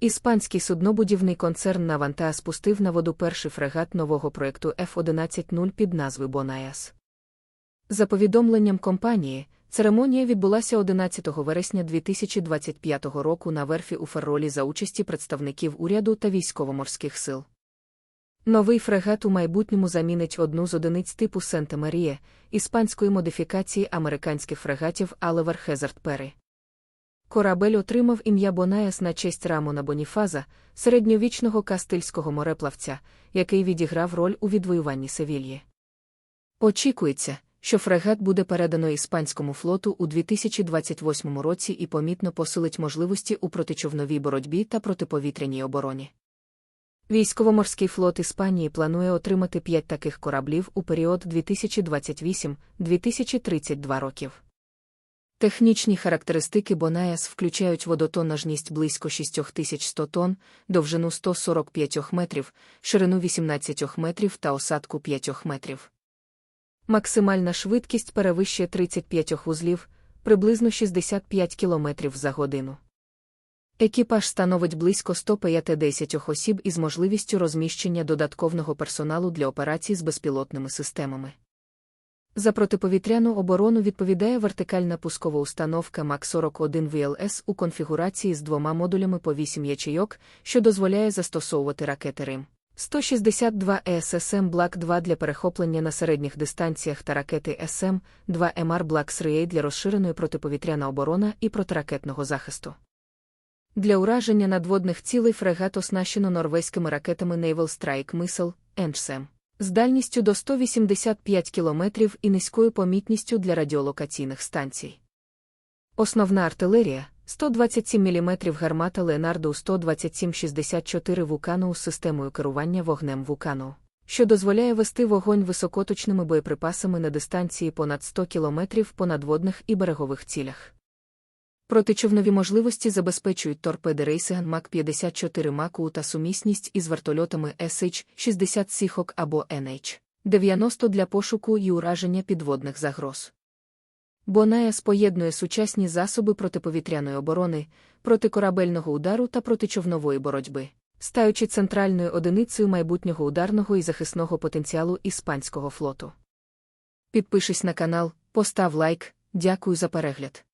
Іспанський суднобудівний концерн Наванта спустив на воду перший фрегат нового проєкту F-11.0 під назвою Бонаяс. За повідомленням компанії, церемонія відбулася 11 вересня 2025 року на верфі у Ферролі за участі представників уряду та військово-морських сил. Новий фрегат у майбутньому замінить одну з одиниць типу Сента-Марія, іспанської модифікації американських фрегатів Аливер Хезард Перри. Корабель отримав ім'я Бонаяс на честь Рамона Боніфаза, середньовічного кастильського мореплавця, який відіграв роль у відвоюванні Севільї. Очікується, що фрегат буде передано іспанському флоту у 2028 році і помітно посилить можливості у протичовновій боротьбі та протиповітряній обороні. Військово-морський флот Іспанії планує отримати п'ять таких кораблів у період 2028-2032 років. Технічні характеристики Бонаяс включають водотоннажність близько 6100 тонн, довжину 145 метрів, ширину 18 метрів та осадку 5 метрів. Максимальна швидкість перевищує 35 вузлів, приблизно 65 км за годину. Екіпаж становить близько 150 осіб із можливістю розміщення додаткового персоналу для операцій з безпілотними системами. За протиповітряну оборону відповідає вертикальна пускова установка МАК-41 ВЛС у конфігурації з двома модулями по 8 ячейок, що дозволяє застосовувати ракети РИМ. 162 ЕССМ Блак 2 для перехоплення на середніх дистанціях та ракети СМ, 2 МР Блак 3 для розширеної протиповітряна оборона і протиракетного захисту. Для ураження надводних цілей фрегат оснащено норвезькими ракетами Naval Strike Missile, NSM, з дальністю до 185 км і низькою помітністю для радіолокаційних станцій. Основна артилерія 127 мм гармата Леонардо 127-64 Вукану з системою керування вогнем Вукану, що дозволяє вести вогонь високоточними боєприпасами на дистанції понад 100 км по надводних і берегових цілях. Протичовнові можливості забезпечують торпеди Рейсеган МАК-54 МАКУ та сумісність із вертольотами SH-60 Сіхок або NH-90 для пошуку і ураження підводних загроз. Бонаєс поєднує сучасні засоби протиповітряної оборони, протикорабельного удару та протичовнової боротьби, стаючи центральною одиницею майбутнього ударного і захисного потенціалу іспанського флоту. Підпишись на канал, постав лайк, дякую за перегляд.